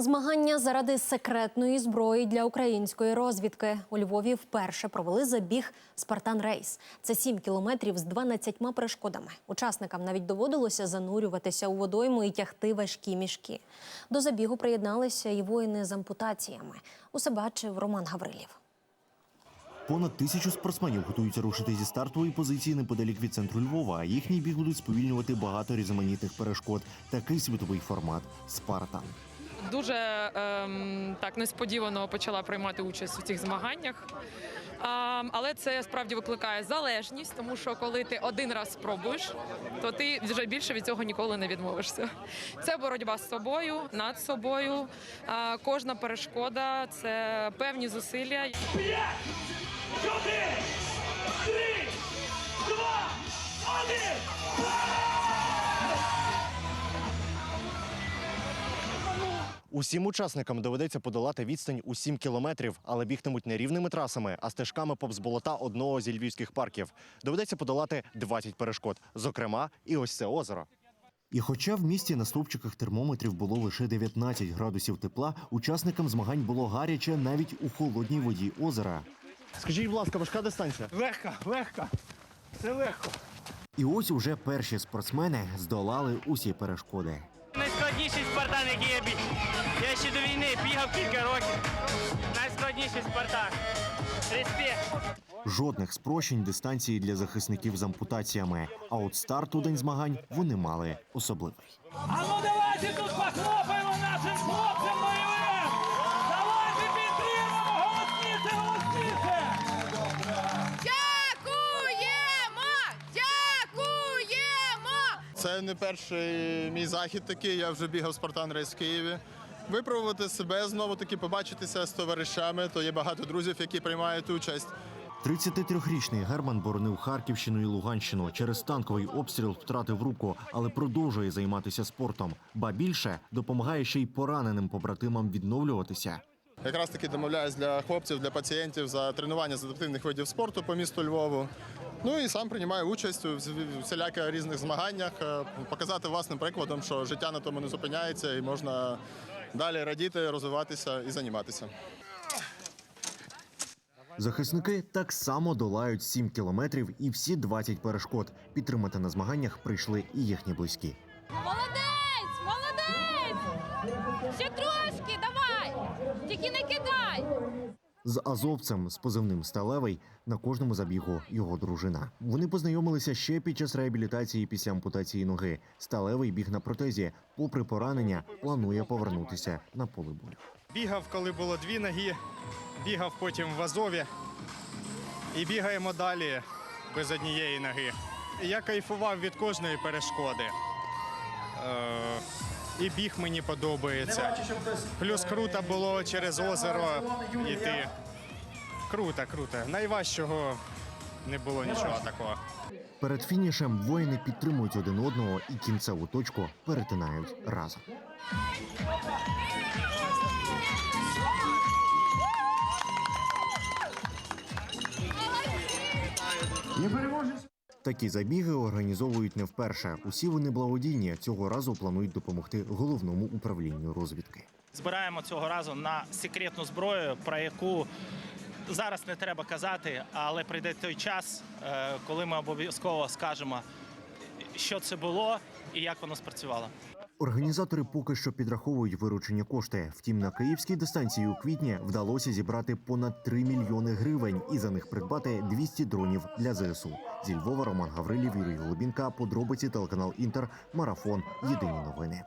Змагання заради секретної зброї для української розвідки у Львові вперше провели забіг Спартан Рейс. Це 7 кілометрів з 12 перешкодами. Учасникам навіть доводилося занурюватися у водойму і тягти важкі мішки. До забігу приєдналися і воїни з ампутаціями. Усе бачив Роман Гаврилів. Понад тисячу спортсменів готуються рушити зі стартової позиції неподалік від центру Львова. а Їхній біг будуть сповільнювати багато різноманітних перешкод. Такий світовий формат Спартан. Дуже ем, так несподівано почала приймати участь у цих змаганнях. А, але це справді викликає залежність, тому що коли ти один раз спробуєш, то ти вже більше від цього ніколи не відмовишся. Це боротьба з собою, над собою. А, кожна перешкода це певні зусилля. П'ять, чотири, три, два, один. Усім учасникам доведеться подолати відстань у 7 кілометрів, але бігтимуть не рівними трасами, а стежками повз болота одного зі львівських парків. Доведеться подолати 20 перешкод, зокрема, і ось це озеро. І хоча в місті на стовпчиках термометрів було лише 19 градусів тепла, учасникам змагань було гаряче навіть у холодній воді озера. Скажіть, будь ласка, важка дистанція? Легко, легко. Це легко. І ось уже перші спортсмени здолали усі перешкоди. Найскладніший спартан, який я біг. Я ще до війни бігав кілька років. Найскладніший спартан. Респект. Жодних спрощень дистанції для захисників з ампутаціями. А от старт у день змагань вони мали особливий. Це не перший мій захід такий. Я вже бігав Спартан Рейс в Києві. Випробувати себе знову таки побачитися з товаришами. То є багато друзів, які приймають участь. 33-річний Герман боронив Харківщину і Луганщину. Через танковий обстріл втратив руку, але продовжує займатися спортом. Ба більше допомагає ще й пораненим побратимам відновлюватися. Якраз таки домовляюсь для хлопців, для пацієнтів за тренування з адаптивних видів спорту по місту Львову. Ну і сам приймаю участь у всі- всіляких різних змаганнях, е, показати власним прикладом, що життя на тому не зупиняється і можна далі радіти, розвиватися і займатися. Захисники так само долають 7 кілометрів і всі 20 перешкод. Підтримати на змаганнях прийшли і їхні близькі. Молодець! Молодець! Ще трошки, давай! Тільки не кидай! З азовцем з позивним Сталевий на кожному забігу його дружина. Вони познайомилися ще під час реабілітації після ампутації ноги. Сталевий біг на протезі. Попри поранення, планує повернутися на поле бою. Бігав, коли було дві ноги, бігав потім в Азові і бігаємо далі без однієї ноги. Я кайфував від кожної перешкоди. І біг мені подобається. Плюс круто було через озеро йти. Круто, круто. Найважчого не було нічого такого. Перед фінішем воїни підтримують один одного і кінцеву точку перетинають разом. Такі забіги організовують не вперше. Усі вони благодійні. Цього разу планують допомогти головному управлінню розвідки. Збираємо цього разу на секретну зброю, про яку зараз не треба казати, але прийде той час, е, коли ми обов'язково скажемо, що це було і як воно спрацювало. Організатори поки що підраховують виручені кошти. Втім, на київській дистанції у квітні вдалося зібрати понад 3 мільйони гривень і за них придбати 200 дронів для ЗСУ. Зі Львова Роман Гаврилів, Юрій Голубінка, подробиці телеканал Інтер, марафон. Єдині новини.